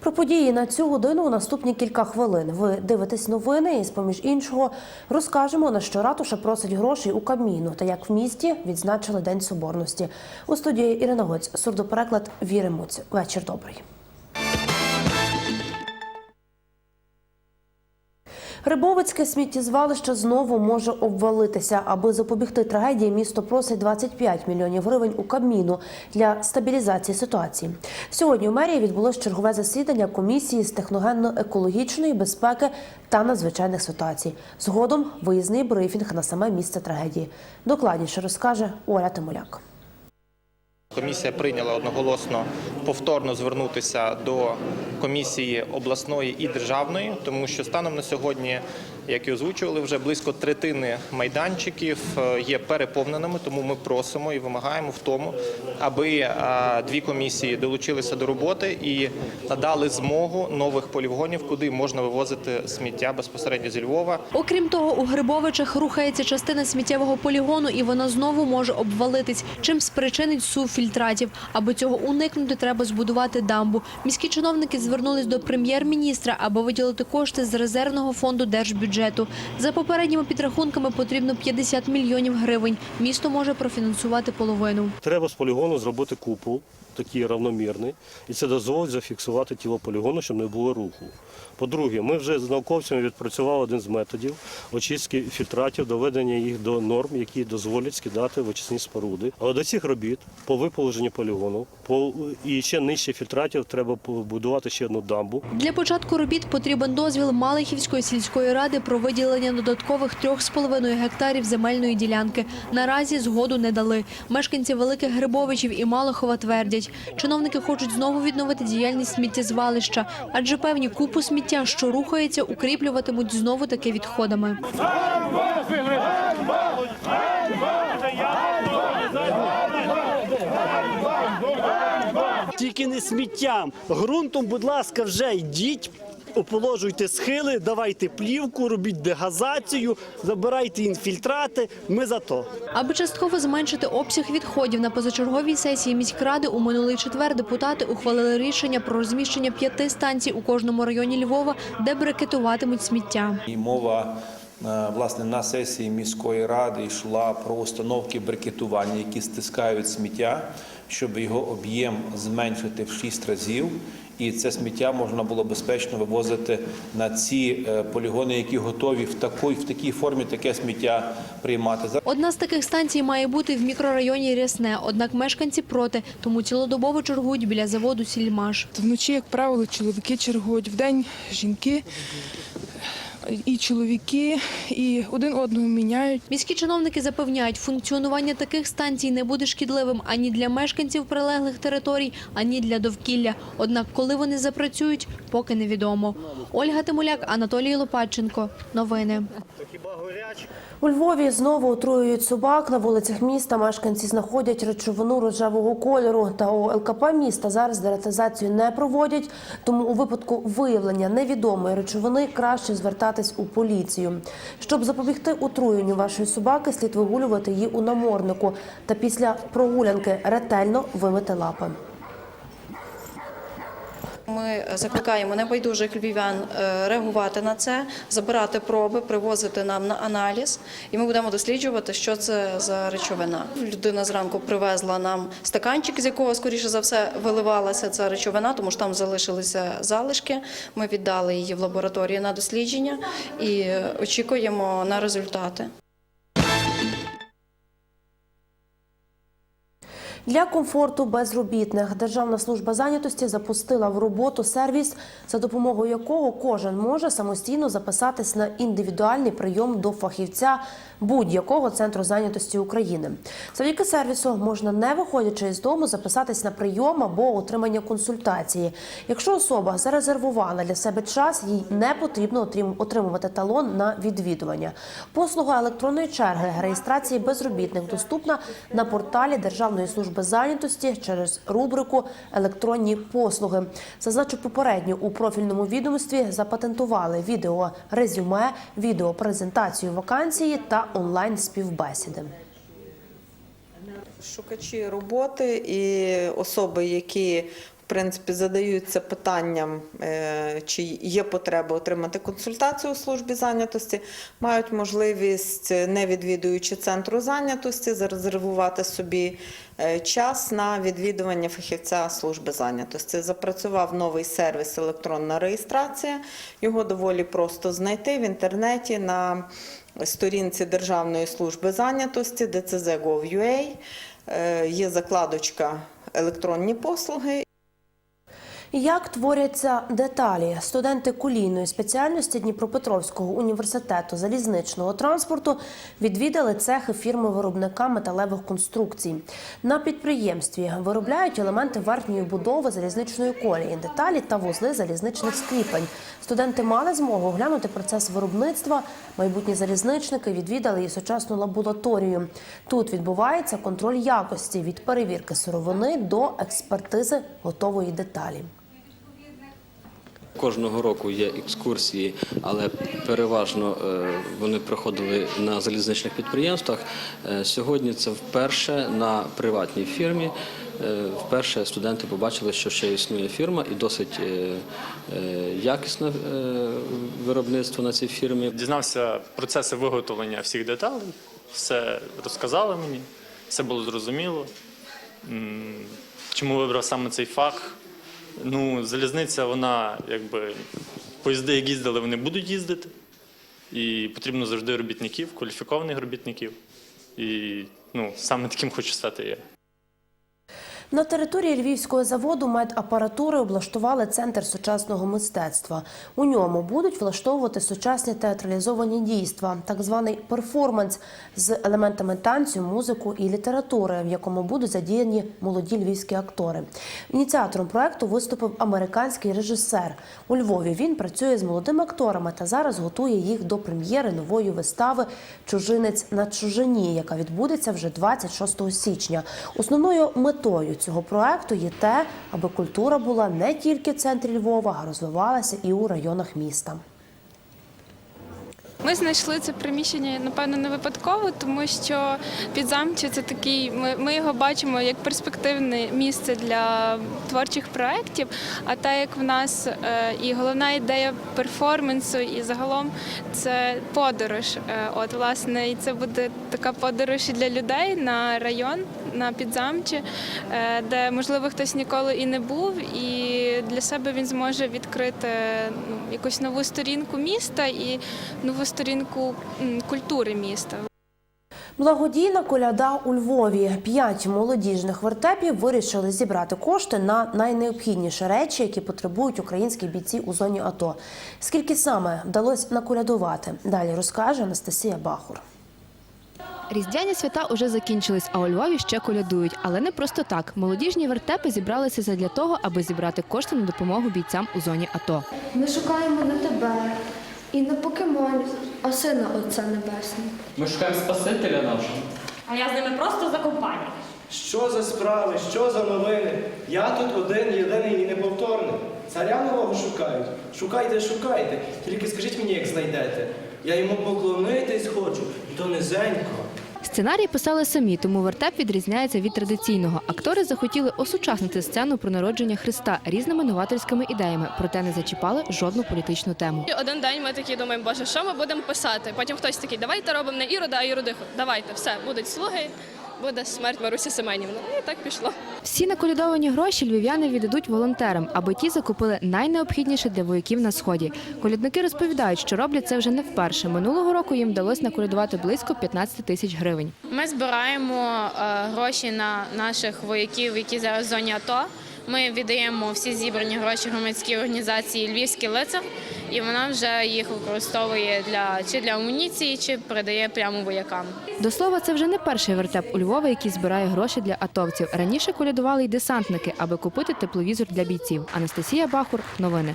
Про події на цю годину у наступні кілька хвилин. Ви дивитесь новини і, з поміж іншого, розкажемо, на що ратуша просить грошей у каміну та як в місті відзначили День Соборності. У студії Ірина Гоць, сурдопереклад Віри. Вечір добрий. Грибовицьке сміттєзвалище знову може обвалитися. Аби запобігти трагедії, місто просить 25 мільйонів гривень у Кабміну для стабілізації ситуації. Сьогодні у мерії відбулось чергове засідання комісії з техногенно-екологічної безпеки та надзвичайних ситуацій. Згодом виїзний брифінг на саме місце трагедії. Докладніше розкаже Оля Тимоляк. Комісія прийняла одноголосно повторно звернутися до комісії обласної і державної, тому що станом на сьогодні, як і озвучували, вже близько третини майданчиків е, є переповненими. Тому ми просимо і вимагаємо в тому, аби е, дві комісії долучилися до роботи і надали змогу нових полігонів, куди можна вивозити сміття безпосередньо зі Львова. Окрім того, у Грибовичах рухається частина сміттєвого полігону, і вона знову може обвалитись, чим спричинить сув фільтратів. Аби цього уникнути, треба збудувати дамбу. Міські чиновники звернулись до прем'єр-міністра, аби виділити кошти з резервного фонду держбюджету. За попередніми підрахунками потрібно 50 мільйонів гривень. Місто може профінансувати половину. Треба з полігону зробити купол, такий равномірний, і це дозволить зафіксувати тіло полігону, щоб не було руху. По-друге, ми вже з науковцями відпрацювали один з методів очистки фільтратів, доведення їх до норм, які дозволять скидати в очисні споруди. Але до цих робіт по виположенню полігону, по і ще нижче фільтратів треба побудувати ще одну дамбу. Для початку робіт потрібен дозвіл Малихівської сільської ради про виділення додаткових 3,5 гектарів земельної ділянки. Наразі згоду не дали. Мешканці Великих Грибовичів і Малахова твердять, чиновники хочуть знову відновити діяльність сміттєзвалища, адже певні купу сміття, що рухається, укріплюватимуть знову таки відходами. Тільки не сміттям. Грунтом, будь ласка, вже йдіть. Оположуйте схили, давайте плівку, робіть дегазацію, забирайте інфільтрати. Ми за то. Аби частково зменшити обсяг відходів на позачерговій сесії міськради у минулий четвер депутати ухвалили рішення про розміщення п'яти станцій у кожному районі Львова, де брикетуватимуть сміття. І мова е, власне на сесії міської ради йшла про установки брикетування, які стискають сміття, щоб його об'єм зменшити в 6 разів. І це сміття можна було безпечно вивозити на ці е, полігони, які готові в такій, в такій формі таке сміття приймати. Одна з таких станцій має бути в мікрорайоні Рясне, однак мешканці проти, тому цілодобово чергують біля заводу Сільмаш. Вночі, як правило, чоловіки чергують, вдень жінки і чоловіки, і один одного міняють. Міські чиновники запевняють, функціонування таких станцій не буде шкідливим ані для мешканців прилеглих територій, ані для довкілля. Однак, коли вони запрацюють, поки невідомо. Ольга Тимуляк, Анатолій Лопатченко. Новини. У Львові знову отруюють собак. На вулицях міста мешканці знаходять речовину рожевого кольору. Та у ЛКП міста зараз дератизацію не проводять. Тому у випадку виявлення невідомої речовини краще звертатись у поліцію. Щоб запобігти отруєнню вашої собаки, слід вигулювати її у наморнику та після прогулянки ретельно вимити лапи. Ми закликаємо небайдужих львів'ян е, реагувати на це, забирати проби, привозити нам на аналіз, і ми будемо досліджувати, що це за речовина. Людина зранку привезла нам стаканчик, з якого скоріше за все виливалася ця речовина, тому що там залишилися залишки. Ми віддали її в лабораторію на дослідження і очікуємо на результати. Для комфорту безробітних Державна служба зайнятості запустила в роботу сервіс, за допомогою якого кожен може самостійно записатись на індивідуальний прийом до фахівця будь-якого центру зайнятості України. Завдяки сервісу можна, не виходячи із дому, записатись на прийом або отримання консультації. Якщо особа зарезервувала для себе час, їй не потрібно отримувати талон на відвідування. Послуга електронної черги реєстрації безробітних доступна на порталі Державної служби зайнятості через рубрику Електронні послуги. Зазначу попередньо у профільному відомстві запатентували відео резюме, відео презентацію вакансії та онлайн співбесіди. Шукачі роботи і особи, які принципі, задаються питанням, е, чи є потреба отримати консультацію у службі зайнятості, мають можливість, не відвідуючи центру зайнятості, зарезервувати собі е, час на відвідування фахівця служби зайнятості. Запрацював новий сервіс електронна реєстрація. Його доволі просто знайти в інтернеті на сторінці Державної служби зайнятості dcz.gov.ua. Е, Є закладочка електронні послуги. Як творяться деталі? Студенти кулійної спеціальності Дніпропетровського університету залізничного транспорту відвідали цехи фірми виробника металевих конструкцій. На підприємстві виробляють елементи верхньої будови залізничної колії, деталі та вузли залізничних скріпень. Студенти мали змогу оглянути процес виробництва. Майбутні залізничники відвідали і сучасну лабораторію. Тут відбувається контроль якості від перевірки сировини до експертизи готової деталі. Кожного року є екскурсії, але переважно е, вони проходили на залізничних підприємствах. Е, Сьогодні це вперше на приватній фірмі. Е, Вперше студенти побачили, що ще існує фірма, і досить якісне виробництво на цій фірмі. Дізнався процеси виготовлення всіх деталей, все розказали мені, все було зрозуміло. Чому вибрав саме цей фах? Ну, залізниця, вона якби поїзди, як їздили, вони будуть їздити. І потрібно завжди робітників, кваліфікованих робітників. І ну, саме таким хочу стати я. На території львівського заводу медапаратури облаштували центр сучасного мистецтва. У ньому будуть влаштовувати сучасні театралізовані дійства, так званий перформанс з елементами танцю, музику і літератури, в якому будуть задіяні молоді львівські актори. Ініціатором проекту виступив американський режисер. У Львові він працює з молодими акторами та зараз готує їх до прем'єри нової вистави Чужинець на чужині, яка відбудеться вже 26 січня. Основною метою цього проекту є те, аби культура була не тільки в центрі Львова, а розвивалася і у районах міста. Ми знайшли це приміщення, напевно, не випадково, тому що підзамче це такий. Ми, ми його бачимо як перспективне місце для творчих проєктів. А так як в нас е, і головна ідея перформансу, і загалом це подорож. Е, от, власне, і це буде така подорож для людей на район, на підзамче, е, де можливо хтось ніколи і не був, і для себе він зможе відкрити ну, якусь нову сторінку міста і нову сторінку культури міста. Благодійна коляда у Львові. П'ять молодіжних вертепів вирішили зібрати кошти на найнеобхідніші речі, які потребують українські бійці у зоні АТО. Скільки саме вдалося наколядувати? Далі розкаже Анастасія Бахур. Різдвяні свята уже закінчились, а у Львові ще колядують. Але не просто так. Молодіжні вертепи зібралися задля того, аби зібрати кошти на допомогу бійцям у зоні АТО. Ми шукаємо не тебе і не покемонів, а сина Отця Небесного. Ми шукаємо Спасителя нашого. А я з ними просто за компанію. Що за справи, що за новини? Я тут один, єдиний і неповторний. Царя нового шукають. Шукайте, шукайте. Тільки скажіть мені, як знайдете. Я йому поклонитись хочу, і то низенько. Сценарій писали самі, тому вертеп відрізняється від традиційного. Актори захотіли осучаснити сцену про народження Христа різними новаторськими ідеями, проте не зачіпали жодну політичну тему. Один день ми такі думаємо, боже, що ми будемо писати? Потім хтось такий, давайте робимо не ірода, а іродиху. Давайте, все, будуть слуги, буде смерть Марусі Семенівни. І так пішло. Всі наколядовані гроші львів'яни віддадуть волонтерам, аби ті закупили найнеобхідніше для вояків на сході. Колядники розповідають, що роблять це вже не вперше. Минулого року їм вдалося наколядувати близько 15 тисяч гривень. Ми збираємо е, гроші на наших вояків, які зараз в зоні АТО. Ми віддаємо всі зібрані гроші громадській організації Львівський лицар, і вона вже їх використовує для чи для амуніції, чи передає прямо воякам. До слова, це вже не перший вертеп у Львові, який збирає гроші для атовців. Раніше колядували й десантники, аби купити тепловізор для бійців. Анастасія Бахур, новини.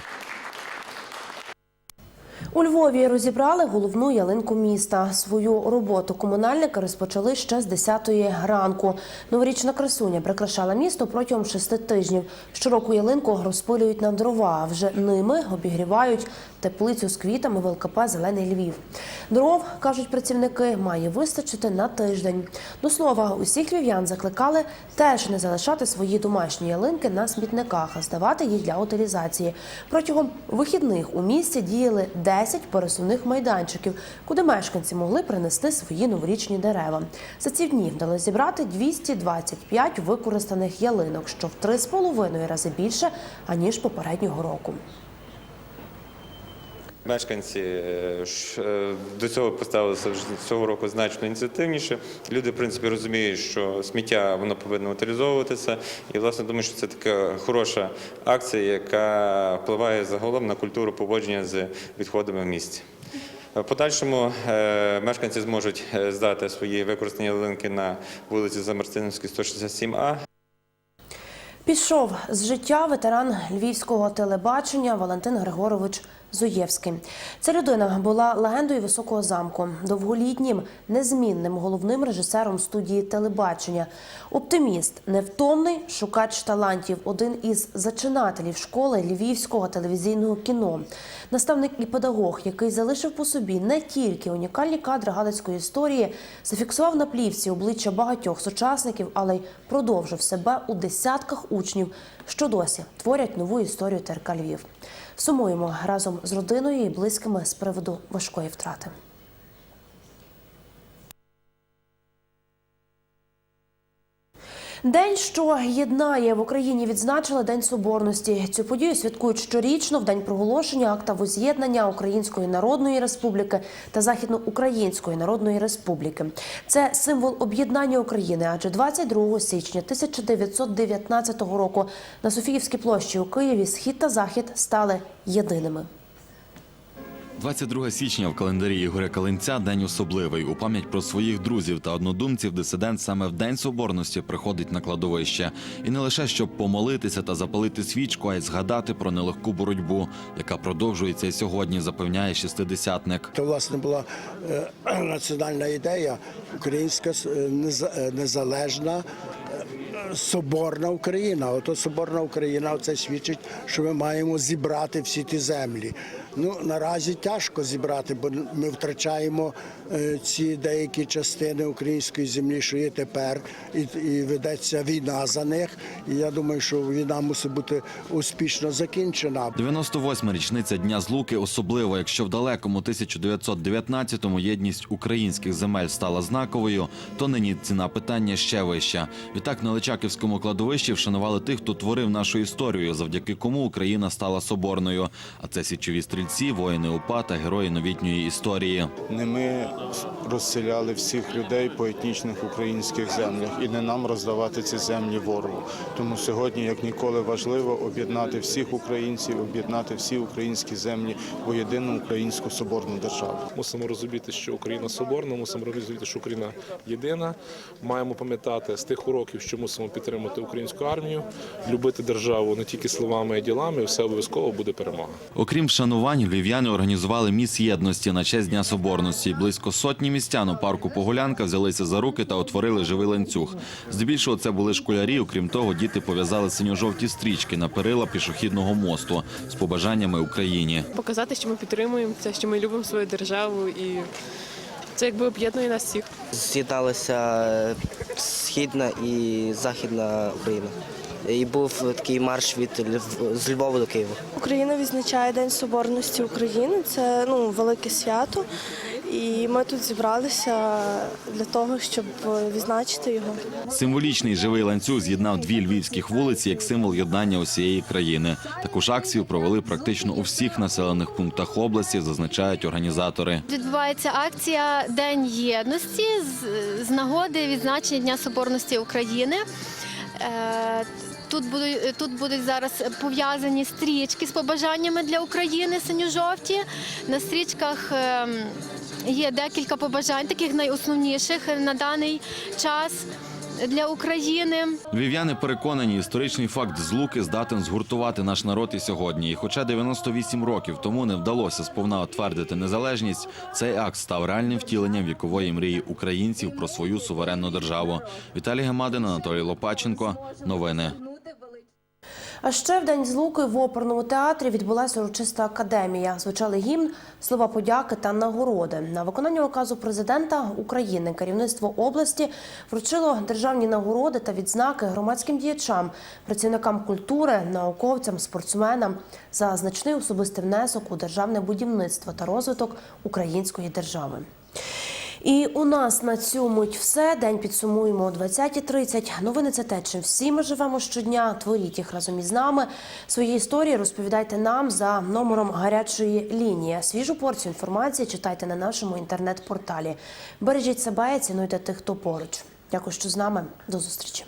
У Львові розібрали головну ялинку міста. Свою роботу комунальники розпочали ще з 10-ї ранку. Новорічна красуня прикрашала місто протягом шести тижнів. Щороку ялинку розпилюють на дрова, а вже ними обігрівають теплицю з квітами в ЛКП Зелений Львів. Дров, кажуть працівники, має вистачити на тиждень. До слова, усіх львів'ян закликали теж не залишати свої домашні ялинки на смітниках, а здавати їх для утилізації. Протягом вихідних у місті діяли 10 пересувних майданчиків, куди мешканці могли принести свої новорічні дерева. За ці дні вдалося зібрати 225 використаних ялинок, що в 3,5 рази більше аніж попереднього року. Мешканці е, е, до цього поставилися цього року значно ініціативніше. Люди, в принципі, розуміють, що сміття воно повинно утилізовуватися. І, власне, думаю, що це така хороша акція, яка впливає загалом на культуру поводження з відходами в місті. В подальшому е, мешканці зможуть здати свої використані ялинки на вулиці Замарстиновській, 167А. Пішов з життя ветеран львівського телебачення Валентин Григорович Зуєвський. Ця людина була легендою високого замку, довголітнім, незмінним головним режисером студії телебачення. Оптиміст, невтомний шукач талантів, один із зачинателів школи львівського телевізійного кіно, наставник і педагог, який залишив по собі не тільки унікальні кадри галицької історії, зафіксував на плівці обличчя багатьох сучасників, але й продовжив себе у десятках учнів, що досі творять нову історію ТРК Львів. Сумуємо разом з родиною і близькими з приводу важкої втрати. День, що єднає в Україні, відзначили День Соборності. Цю подію святкують щорічно в день проголошення акта воз'єднання Української Народної Республіки та Західноукраїнської Народної Республіки. Це символ об'єднання України, адже 22 січня 1919 року на Софіївській площі у Києві схід та захід стали єдиними. 22 січня в календарі Ігоря Калинця день особливий. У пам'ять про своїх друзів та однодумців дисидент саме в день соборності приходить на кладовище. І не лише щоб помолитися та запалити свічку, а й згадати про нелегку боротьбу, яка продовжується і сьогодні, запевняє шестидесятник. То власне була е, національна ідея, українська е, е, незалежна. Соборна Україна, ото соборна Україна, це свідчить, що ми маємо зібрати всі ті землі. Ну наразі тяжко зібрати, бо ми втрачаємо е, ці деякі частини української землі, що є тепер, і, і ведеться війна за них. І я думаю, що війна мусить бути успішно закінчена. 98-ма річниця дня злуки особливо, якщо в далекому 1919-му єдність українських земель стала знаковою, то нині ціна питання ще вища. Відтак на Личаківському кладовищі вшанували тих, хто творив нашу історію, завдяки кому Україна стала соборною. А це січові стрільці, воїни УПА та герої новітньої історії. Не ми розселяли всіх людей по етнічних українських землях і не нам роздавати ці землі ворогу. Тому сьогодні, як ніколи, важливо об'єднати всіх українців, об'єднати всі українські землі в єдину українську соборну державу. Мусимо розуміти, що Україна соборна, мусимо розуміти, що Україна єдина. Маємо пам'ятати з тих уроків, що мусимо підтримати українську армію, любити державу не тільки словами, а й ділами. і Все обов'язково буде перемога. Окрім вшанувань, львів'яни організували міс єдності на честь Дня Соборності. Близько сотні містян у парку Погулянка взялися за руки та утворили живий ланцюг. Здебільшого це були школярі. Окрім того, діти пов'язали синьо-жовті стрічки на перила пішохідного мосту з побажаннями Україні. Показати, що ми підтримуємо це, що ми любимо свою державу, і це якби об'єднує нас всіх. З'єдналася східна і західна Україна. І був такий марш від Льв- з Львова до Києва. Україна відзначає День Соборності України. Це ну велике свято, і ми тут зібралися для того, щоб відзначити його. Символічний живий ланцюг з'єднав дві львівських вулиці як символ єднання усієї країни. Таку ж акцію провели практично у всіх населених пунктах області, зазначають організатори. Відбувається акція День єдності з, з нагоди відзначення Дня Соборності України. Е, Тут будуть тут будуть зараз пов'язані стрічки з побажаннями для України синьо-жовті. На стрічках ем, є декілька побажань, таких найосновніших на даний час. для України. Львів'яни переконані, історичний факт злуки здатен згуртувати наш народ і сьогодні. І хоча 98 років тому не вдалося сповна утвердити незалежність, цей акт став реальним втіленням вікової мрії українців про свою суверенну державу. Віталій Гемадин, Анатолій Лопаченко. Новини. А ще в день злуки в оперному театрі відбулася урочиста академія. Звучали гімн, слова подяки та нагороди. На виконання указу президента України керівництво області вручило державні нагороди та відзнаки громадським діячам, працівникам культури, науковцям, спортсменам за значний особистий внесок у державне будівництво та розвиток української держави. І у нас на мить все. День підсумуємо о 20.30. Новини це те, чим всі ми живемо щодня. Творіть їх разом із нами. Свої історії розповідайте нам за номером гарячої лінії. Свіжу порцію інформації читайте на нашому інтернет-порталі. Бережіть себе і цінуйте тих, хто поруч. Дякую, що з нами. До зустрічі.